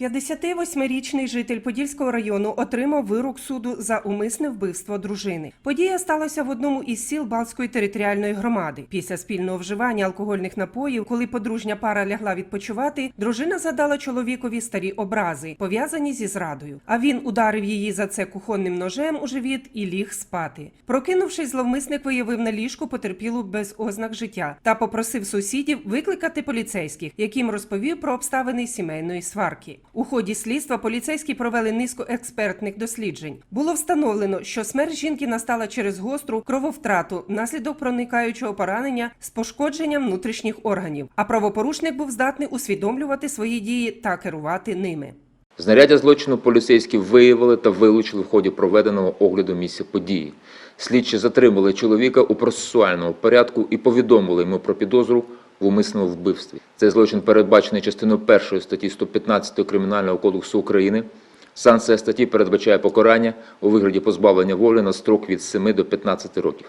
58-річний житель Подільського району отримав вирок суду за умисне вбивство дружини. Подія сталася в одному із сіл Балтської територіальної громади. Після спільного вживання алкогольних напоїв, коли подружня пара лягла відпочивати, дружина задала чоловікові старі образи, пов'язані зі зрадою. А він ударив її за це кухонним ножем у живіт і ліг спати. Прокинувшись, зловмисник виявив на ліжку потерпілу без ознак життя та попросив сусідів викликати поліцейських, яким розповів про обставини сімейної сварки. У ході слідства поліцейські провели низку експертних досліджень. Було встановлено, що смерть жінки настала через гостру крововтрату внаслідок проникаючого поранення з пошкодженням внутрішніх органів. А правопорушник був здатний усвідомлювати свої дії та керувати ними. Знаряддя злочину поліцейські виявили та вилучили в ході проведеного огляду місця події. Слідчі затримали чоловіка у процесуальному порядку і повідомили йому про підозру в умисному вбивстві. Цей злочин передбачений частиною 1 статті 115 Кримінального кодексу України. Санкція статті передбачає покарання у вигляді позбавлення волі на строк від 7 до 15 років.